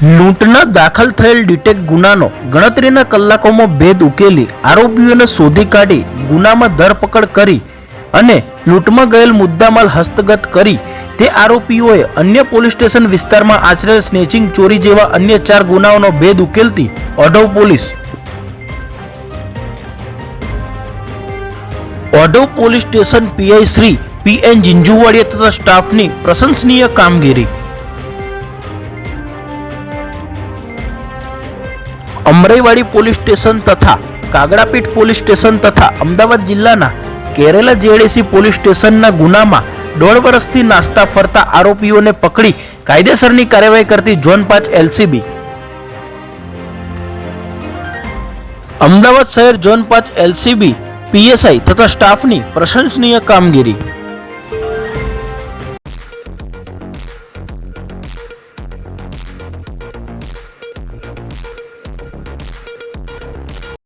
લૂંટના દાખલ થયેલ ડિટેક ગુનાનો ગણતરીના કલાકોમાં ભેદ ઉકેલી આરોપીઓને શોધી કાઢી ગુનામાં ધરપકડ કરી અને લૂંટમાં ગયેલ મુદ્દામાલ હસ્તગત કરી તે આરોપીઓએ અન્ય પોલીસ સ્ટેશન વિસ્તારમાં આચરેલ સ્નેચિંગ ચોરી જેવા અન્ય ચાર ગુનાઓનો ભેદ ઉકેલતી Odhav police Odhav police station PI Shri P N Jinjuwadiya તથા સ્ટાફની પ્રશંસનીય કામગીરી અમરાઈવાડી પોલીસ સ્ટેશન તથા કાગડાપીઠ પોલીસ સ્ટેશન તથા અમદાવાદ જિલ્લાના કેરેલા જેડીસી પોલીસ સ્ટેશનના ગુનામાં દોઢ વર્ષથી નાસ્તા ફરતા આરોપીઓને પકડી કાયદેસરની કાર્યવાહી કરતી ઝોન પાંચ એલસીબી. અમદાવાદ શહેર ઝોન પાંચ એલસીબી, પીએસઆઈ તથા સ્ટાફની પ્રશંસનીય કામગીરી.